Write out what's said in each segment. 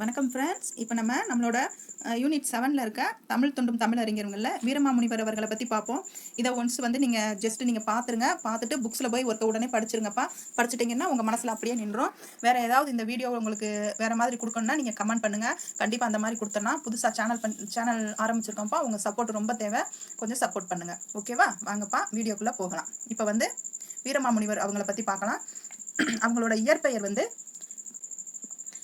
வணக்கம் ஃப்ரெண்ட்ஸ் இப்போ நம்ம நம்மளோட யூனிட் செவனில் இருக்க தமிழ் தொண்டும் தமிழ் அறிஞர்களில் வீரமாமுனிவர் அவர்களை பற்றி பார்ப்போம். இதை ஒன்ஸ் வந்து நீங்கள் ஜஸ்ட் நீங்கள் பார்த்துருங்க. பார்த்துட்டு புக்ஸில் போய் ஒருத்த உடனே படிச்சிருங்கப்பா. படிச்சிட்டிங்கன்னா உங்கள் மனசில் அப்படியே நின்றோம் வேறு ஏதாவது இந்த வீடியோ உங்களுக்கு வேறு மாதிரி கொடுக்கணும்னா நீங்கள் கமெண்ட் பண்ணுங்கள் கண்டிப்பாக அந்த மாதிரி கொடுத்தோன்னா புதுசாக சேனல் பண் சேனல் ஆரம்பிச்சிருக்கோம்ப்பா. உங்கள் சப்போர்ட் ரொம்ப தேவை. கொஞ்சம் சப்போர்ட் பண்ணுங்கள் ஓகேவா வாங்கப்பா. வீடியோக்குள்ளே போகலாம். இப்போ வந்து வீரமாமுனிவர் அவங்கள பற்றி பார்க்கலாம். அவங்களோட இயற்பெயர் வந்து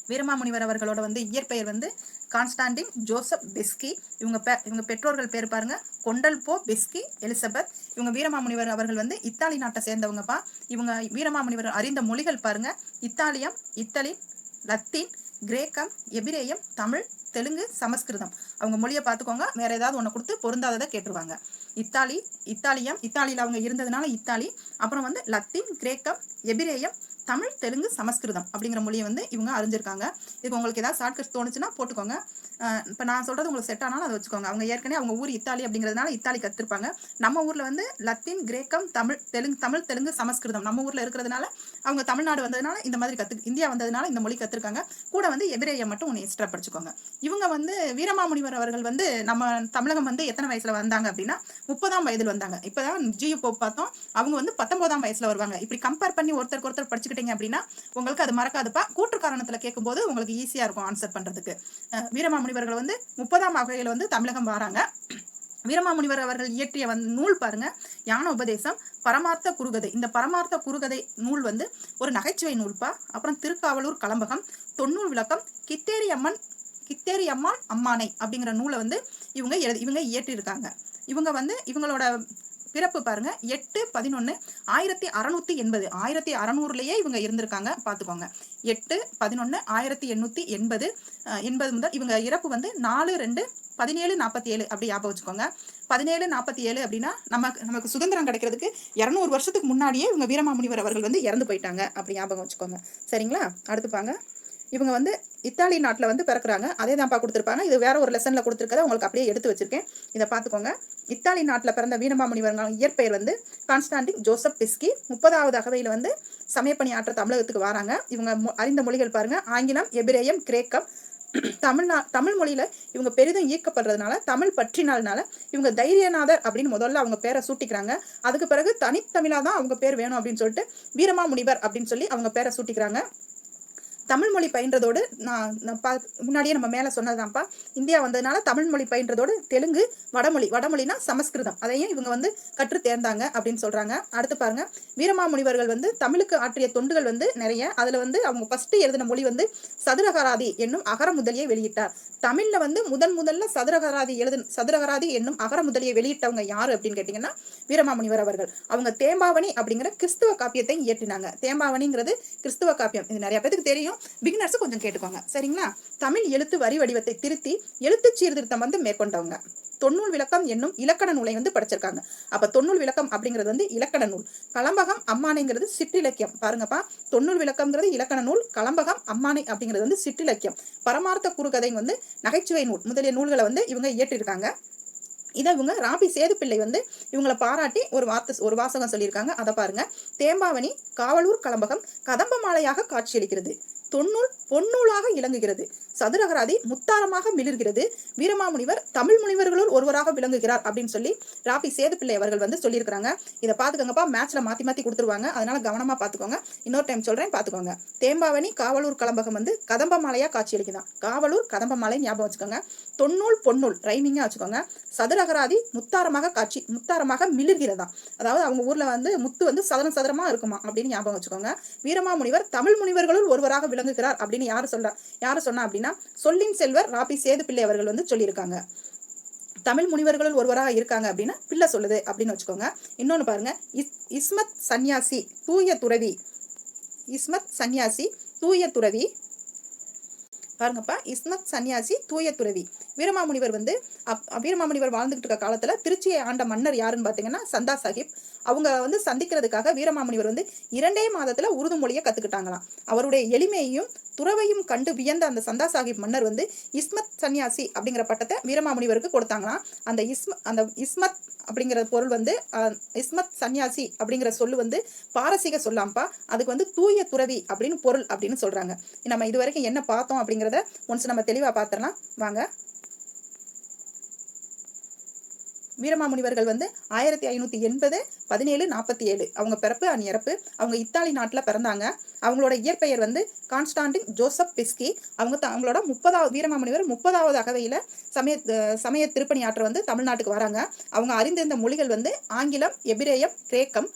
வீரமாமுனிவர் அவர்களோட வந்து இயற்பெயர் வந்து கான்ஸ்டாண்டின் ஜோசப் பெஸ்கி. இவங்க பெ இவங்க பெற்றோர்கள் பேர் பாருங்க. கொண்டல் போ பெஸ்கி எலிசபெத். இவங்க வீரமாமுனிவர் அவர்கள் வந்து இத்தாலி நாட்டை சேர்ந்தவங்கப்பா. இவங்க வீரமாமுனிவர் அறிந்த மொழிகள் பாருங்க. இத்தாலியம் இத்தாலி லத்தீன் கிரேக்கம் எபிரேயம் தமிழ் தெலுங்கு சமஸ்கிருதம். அவங்க மொழியை பார்த்துக்கோங்க. வேற ஏதாவது ஒன்று கொடுத்து பொருந்தாததை கேட்டுருவாங்க. இத்தாலி இத்தாலியம் இத்தாலியில் அவங்க இருந்ததுனால இத்தாலி. அப்புறம் வந்து லத்தீன் கிரேக்கம் எபிரேயம் தமிழ் தெலுங்கு சமஸ்கிருதம் அப்படிங்கிற மொழியை வந்து இவங்க அறிஞ்சிருக்காங்க. இப்போ உங்களுக்கு ஏதாவது ஷார்ட்கட் தோணுச்சுன்னா போட்டுக்கோங்க. இப்போ நான் சொல்கிறது உங்களுக்கு செட் ஆனாலும் அதை வச்சுக்கோங்க. அவங்க ஏற்கனவே அவங்க ஊர் இத்தாலி அப்படிங்கிறதுனால இத்தாலி கற்றுருப்பாங்க நம்ம ஊரில் வந்து லத்தீன் கிரேக்கம் தமிழ் தெலுங்கு தமிழ் தெலுங்கு சமஸ்கிருதம் நம்ம ஊரில் இருக்கிறதுனால அவங்க தமிழ்நாடு வந்ததுனால இந்த மாதிரி கற்று இந்தியா வந்ததுனால இந்த மொழி கற்றுருக்காங்க கூட வந்து எபிரேயம் மட்டும் ஒன்று எக்ஸ்ட்ரா படிச்சுக்கோங்க. இவங்க வந்து வீரமாமுனிவர் அவர்கள் வந்து நம்ம தமிழகம் வந்து எத்தனை வயசில் வந்தாங்க அப்படின்னா முப்பதாம் வயதில் வந்தாங்க. இப்போ தான் ஜியு போப் பார்த்தோம். அவங்க வந்து பத்தொன்பதாம் வயசில் வருவாங்க. இப்படி கம்பேர் பண்ணி ஒருத்தருக்கு ஒருத்தர் படிச்சுக்கிட்டு படிச்சுக்கிட்டீங்க அப்படின்னா உங்களுக்கு அது மறக்காதுப்பா. கூற்று காரணத்தில் கேட்கும்போது உங்களுக்கு ஈஸியாக இருக்கும் ஆன்சர் பண்ணுறதுக்கு வீரமாமுனிவர்கள் வந்து முப்பதாம் வகையில் வந்து தமிழகம் வராங்க. வீரமாமுனிவர் அவர்கள் இயற்றிய வந்து நூல் பாருங்க. ஞான உபதேசம் பரமார்த்த குறுகதை இந்த பரமார்த்த குறுகதை நூல் வந்து ஒரு நகைச்சுவை நூல்பா. அப்புறம் திருக்காவலூர் கலம்பகம் தொன்னூல் விளக்கம் கித்தேரி அம்மன் கித்தேரி அம்மான் அம்மானை அப்படிங்கிற நூலை வந்து இவங்க எழுதி இவங்க இயற்றியிருக்காங்க இவங்க வந்து இவங்களோட பிறப்பு பாருங்க எட்டு பதினொன்று ஆயிரத்தி அறநூத்தி எண்பது. ஆயிரத்தி அறநூறுலேயே இவங்க இருந்திருக்காங்க பார்த்துக்கோங்க எட்டு பதினொன்று ஆயிரத்தி எண்ணூற்றி எண்பது எண்பது முதல் இவங்க இறப்பு வந்து நாலு ரெண்டு பதினேழு நாற்பத்தி ஏழு அப்படி ஞாபகம் வச்சுக்கோங்க. பதினேழு நாற்பத்தி ஏழு அப்படின்னா நமக்கு நமக்கு சுதந்திரம் கிடைக்கிறதுக்கு இரநூறு வருஷத்துக்கு முன்னாடியே இவங்க வீரமாமுனிவர் அவர்கள் வந்து இறந்து போயிட்டாங்க அப்படி ஞாபகம் வச்சுக்கோங்க. சரிங்களா? அடுத்துப்பாங்க இவங்க வந்து இத்தாலி நாட்டில் வந்து பிறக்கிறாங்க. அதே தான்ப்பா கொடுத்துருப்பாங்க. இது வேற ஒரு லெசனில் கொடுத்துருக்கதை உங்களுக்கு அப்படியே எடுத்து வச்சிருக்கேன். இதை பார்த்துக்கோங்க. இத்தாலி நாட்டில் பிறந்த வீரமாமுனிவர் இயற்பெயர் வந்து கான்ஸ்டாண்டின் ஜோசப் பிஸ்கி. முப்பதாவது அகவையில் வந்து சமயப்பணி ஆற்ற தமிழகத்துக்கு வராங்க. இவங்க அறிந்த மொழிகள் பாருங்க. ஆங்கிலம் எபிரேயம் கிரேக்கம் தமிழ்நா தமிழ் மொழியில இவங்க பெரிதும் ஈர்க்கப்படுறதுனால தமிழ் பற்றினால்னால இவங்க தைரியநாதர் அப்படின்னு முதல்ல அவங்க பேரை சூட்டிக்கிறாங்க. அதுக்கு பிறகு தனித்தமிழா தான் அவங்க பேர் வேணும் அப்படின்னு சொல்லிட்டு வீரமாமுனிவர் அப்படின்னு சொல்லி அவங்க பேரை சூட்டிக்கிறாங்க. தமிழ் மொழி பயின்றதோடு நான் முன்னாடியே நம்ம மேலே சொன்னதுதான்ப்பா. இந்தியா வந்ததுனால தமிழ் மொழி பயின்றதோடு தெலுங்கு வடமொழி வடமொழினா சமஸ்கிருதம். அதையும் இவங்க வந்து கற்று தேர்ந்தாங்க அப்படின்னு சொல்றாங்க. அடுத்து பாருங்க. வீரமாமுனிவர்கள் வந்து தமிழுக்கு ஆற்றிய தொண்டுகள் வந்து நிறைய. அதுல வந்து அவங்க ஃபர்ஸ்ட் எழுதின மொழி வந்து சதுரகராதி என்னும் அகர முதலியை வெளியிட்டார். தமிழ்ல வந்து முதன் முதல்ல சதுரகராதி எழுது சதுரகராதி என்னும் அகர முதலியை வெளியிட்டவங்க யாரு அப்படின்னு கேட்டீங்கன்னா வீரமாமுனிவர் அவர்கள். அவங்க தேம்பாவணி அப்படிங்கிற கிறிஸ்துவ காப்பியத்தை இயற்றினாங்க. தேம்பாவணிங்கிறது கிறிஸ்துவ காப்பியம். இது நிறைய பேருக்கு தெரியும். பிகினர்ஸ் கொஞ்சம் கேட்டுக்கோங்க. சரிங்களா? தமிழ் எழுத்து வரி வடிவத்தை திருத்தி எழுத்து சீர்திருத்தம் வந்து மேற்கொண்டவங்க. தொன்னூல் விளக்கம் என்னும் இலக்கண நூலை வந்து படிச்சிருக்காங்க. அப்ப தொன்னூல் விளக்கம் அப்படிங்கிறது வந்து இலக்கண நூல். கலம்பகம் அம்மானைங்கிறது சிற்றிலக்கியம். பாருங்கப்பா. தொன்னூல் விளக்கம்ங்கிறது இலக்கண நூல் கலம்பகம் அம்மானை அப்படிங்கிறது வந்து சிற்றிலக்கியம். பரமார்த்த குறுகதை வந்து நகைச்சுவை நூல் முதலிய நூல்களை வந்து இவங்க இயற்றிருக்காங்க. இதை இவங்க ராபி சேதுப்பிள்ளை வந்து இவங்களை பாராட்டி ஒரு வார்த்தை ஒரு வாசகம் சொல்லியிருக்காங்க. அதை பாருங்க. தேம்பாவணி காவலூர் கலம்பகம் கதம்ப மாலையாக காட்சியளிக்கிறது. தொன்னூல் பொன்னூலாக இலங்குகிறது. சதுரகராதி முத்தாரமாக மிளிர்கிறது. வீரமாமுனிவர் தமிழ் முனிவர்களுள் ஒருவராக விளங்குகிறார் அப்படின்னு சொல்லி ராபி சேதுப்பிள்ளை அவர்கள் வந்து சொல்லியிருக்காங்க இதை பார்த்துக்கோங்கப்பா மேட்ச்ல மாத்தி மாத்தி கொடுத்துருவாங்க. அதனால கவனமா பார்த்துக்கோங்க. இன்னொரு டைம் சொல்றேன் பார்த்துக்கோங்க. தேம்பாவணி காவலூர் கலம்பகம் வந்து கதம்ப மாலையா காட்சியளிக்குதான். காவலூர் கதம்ப மாலை ஞாபகம் வச்சுக்கோங்க. தொன்னூல் பொன்னூல் ரைமிங்கா வச்சுக்கோங்க. சதுரகராதி முத்தாரமாக காட்சி முத்தாரமாக மிளிர்கிறதா? அதாவது அவங்க ஊர்ல வந்து முத்து வந்து சதுரம் சதுரமா இருக்குமா அப்படின்னு ஞாபகம் வச்சுக்கோங்க. வீரமா முனிவர் தமிழ் முனிவர்களுள் ஒருவராக விளங்குகிறார் அப்படின்னு யாரு சொல்ற? யாரு சொன்னா அப்படின்னா சொல்லின் செல்வர் ராபி சேது பிள்ளை அவர்கள் வந்து சொல்லியிருக்காங்க. தமிழ் முனிவர்களுள் ஒருவராக இருக்காங்க அப்படின்னா பிள்ளை சொல்லுது அப்படின்னு வச்சுக்கோங்க. இன்னொன்னு பாருங்க. இஸ் இஸ்மத் சன்னியாசி தூய துறவி. இஸ்மத் சன்னியாசி தூய துறவி பாருங்கப்பா இஸ்மத் சன்னியாசி தூய துறவி. வீரமாமுனிவர் வந்து அப் வீரமாமுனிவர் வாழ்ந்துகிட்டு இருக்க காலத்துல திருச்சியை ஆண்ட மன்னர் யாருன்னு பாத்தீங்கன்னா சந்தா சாஹிப். அவங்க வந்து சந்திக்கிறதுக்காக வீரமாமுனிவர் வந்து இரண்டே மாதத்துல உருது மொழியை கத்துக்கிட்டாங்களாம். அவருடைய எளிமையையும் துறவையும் கண்டு வியந்த அந்த சந்தா சாஹிப் மன்னர் வந்து இஸ்மத் சன்னியாசி அப்படிங்கிற பட்டத்தை வீரமாமுனிவருக்கு கொடுத்தாங்களாம். அந்த இஸ்ம அந்த இஸ்மத் அப்படிங்கிற பொருள் வந்து இஸ்மத் சன்னியாசி அப்படிங்கிற சொல்லு வந்து பாரசீக சொல்லாம்ப்பா. அதுக்கு வந்து தூய துறவி அப்படின்னு பொருள் அப்படின்னு சொல்றாங்க. நம்ம இது வரைக்கும் என்ன பார்த்தோம் அப்படிங்கிற அப்படிங்கிறத ஒன்ஸ் நம்ம தெளிவா பார்த்துடலாம் வாங்க. வீரமாமுனிவர்கள் வந்து ஆயிரத்தி ஐநூற்றி எண்பது பதினேழு நாற்பத்தி ஏழு அவங்க பிறப்பு அன் இறப்பு. அவங்க இத்தாலி நாட்டில் பிறந்தாங்க. அவங்களோட இயற்பெயர் வந்து கான்ஸ்டாண்டின் ஜோசப் பிஸ்கி. அவங்க த- அவங்களோட முப்பதாவது வீரமாமுனிவர் முப்பதாவது அகவையில் சமய அஹ் சமய திருப்பணியாற்ற வந்து தமிழ்நாட்டுக்கு வராங்க. அவங்க அறிந்திருந்த மொழிகள் வந்து ஆங்கிலம் எபிரேயம் கிரேக்கம்.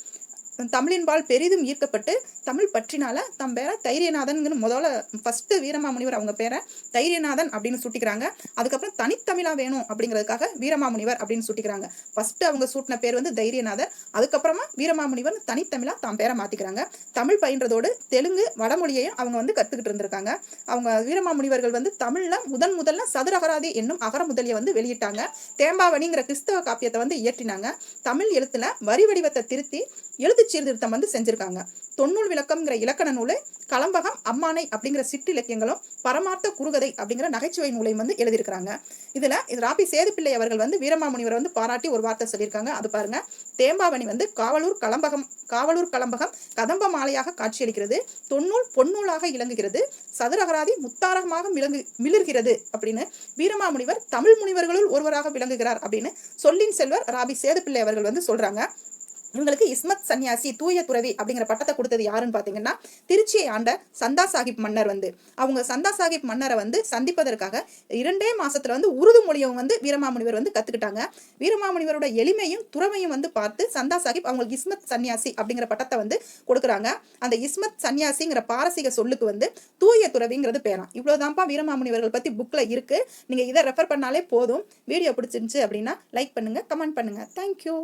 தமிழின்பால் பெரிதும் ஈர்க்கப்பட்டு தமிழ் பற்றினால தம் பேரை தைரியநாதன்ங்கிற முதல்ல ஃபர்ஸ்ட் வீரமாமுனிவர் அவங்க பேரை தைரியநாதன் அப்படின்னு சுட்டிக்கிறாங்க. அதுக்கப்புறம் தனித்தமிழா வேணும் அப்படிங்கிறதுக்காக வீரமாமுனிவர் அப்படின்னு சுட்டிக்கிறாங்க. ஃபர்ஸ்ட் அவங்க சூட்டின பேர் வந்து தைரியநாதர். அதுக்கப்புறமா வீரமாமுனிவர் தனித்தமிழா தாம் பேரை மாத்திக்கிறாங்க. தமிழ் பயின்றதோடு தெலுங்கு வடமொழியையும் அவங்க வந்து கத்துக்கிட்டு இருந்திருக்காங்க. அவங்க வீரமாமுனிவர்கள் வந்து தமிழ்ல முதன் முதல்ல சதுரகராதி என்னும் அகர முதலியை வந்து வெளியிட்டாங்க. தேம்பாவணிங்கிற கிறிஸ்தவ காப்பியத்தை வந்து இயற்றினாங்க. தமிழ் எழுத்துல வரி வடிவத்தை திருத்தி எழுத்து சீர்திருத்தம் வந்து செஞ்சிருக்காங்க. தொன்னூல் விளக்கம்ங்கிற இலக்கண நூலு கலம்பகம் அம்மானை அப்படிங்கிற சிற்றிலக்கியங்களும் பரமார்த்த குறுகதை அப்படிங்கிற நகைச்சுவை நூலையும் வந்து எழுதியிருக்கிறாங்க. இதுல இது ராபி சேதுப்பிள்ளை அவர்கள் வந்து வீரமாமுனிவரை வந்து பாராட்டி ஒரு வார்த்தை சொல்லியிருக்காங்க. அது பாருங்க தேம்பாவணி வந்து காவலூர் கலம்பகம் காவலூர் கலம்பகம் கதம்ப மாலையாக காட்சியளிக்கிறது. தொன்னூல் பொன்னூலாக இலங்குகிறது. சதுரகராதி முத்தாரகமாக மிளங்கு மிளிர்கிறது அப்படின்னு வீரமாமுனிவர் தமிழ் முனிவர்களுள் ஒருவராக விளங்குகிறார் அப்படின்னு சொல்லின் செல்வர் ராபி சேதுப்பிள்ளை அவர்கள் வந்து சொல்றாங்க. இவங்களுக்கு இஸ்மத் சன்னியாசி தூய துறவி அப்படிங்கிற பட்டத்தை கொடுத்தது யாருன்னு பார்த்தீங்கன்னா திருச்சியை ஆண்ட சந்தா சாஹிப் மன்னர் வந்து. அவங்க சந்தா சாஹிப் மன்னரை வந்து சந்திப்பதற்காக இரண்டே மாசத்துல வந்து உருது மொழியும் வந்து வீரமாமுனிவர் வந்து கத்துக்கிட்டாங்க. வீரமாமுனிவரோட எளிமையும் துறவையும் வந்து பார்த்து சந்தா சாஹிப் அவங்களுக்கு இஸ்மத் சன்னியாசி அப்படிங்கிற பட்டத்தை வந்து கொடுக்குறாங்க. அந்த இஸ்மத் சன்னியாசிங்கிற பாரசீக சொல்லுக்கு வந்து தூய துறவிங்கிறது பேரா. இவ்வளவுதான்ப்பா வீரமாமுனிவர்கள் பத்தி புக்ல இருக்கு. நீங்க இதை ரெஃபர் பண்ணாலே போதும். வீடியோ பிடிச்சிருந்துச்சு அப்படின்னா லைக் பண்ணுங்க கமெண்ட் பண்ணுங்க. தேங்க்யூ